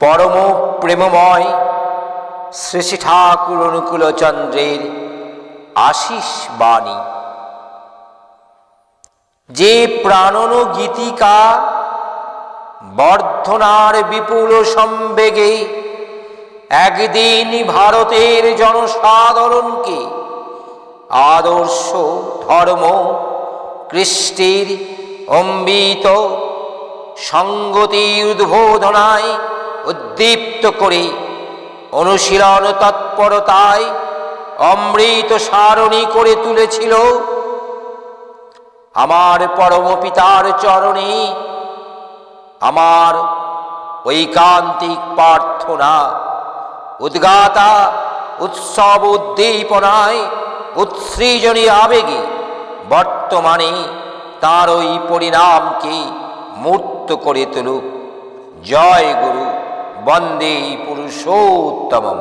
পরম প্রেমময় শ্রী শ্রী ঠাকুর অনুকূলচন্দ্রের আশিস বাণী। যে প্রাণন গীতিকা বর্ধনার বিপুল সম্বেগে একদিন ভারতের জনসাধারণকে আদর্শ ধর্ম কৃষ্টির অম্বিত সঙ্গতি উদ্বোধনায় উদ্দীপ্ত করে। অনুশীলন তৎপরতায় অমৃত সারণী করে তুলেছিল। আমার পরম পিতার চরণে আমার ঐকান্তিক প্রার্থনা, উদ্গাতা, উৎসব উদ্দীপনায় উৎসৃজনী আবেগে বর্তমানে তার ওই পরিণামকে মূর্ত করে তুলুক। জয় গুরু। বন্দে পুরুষোত্তমম।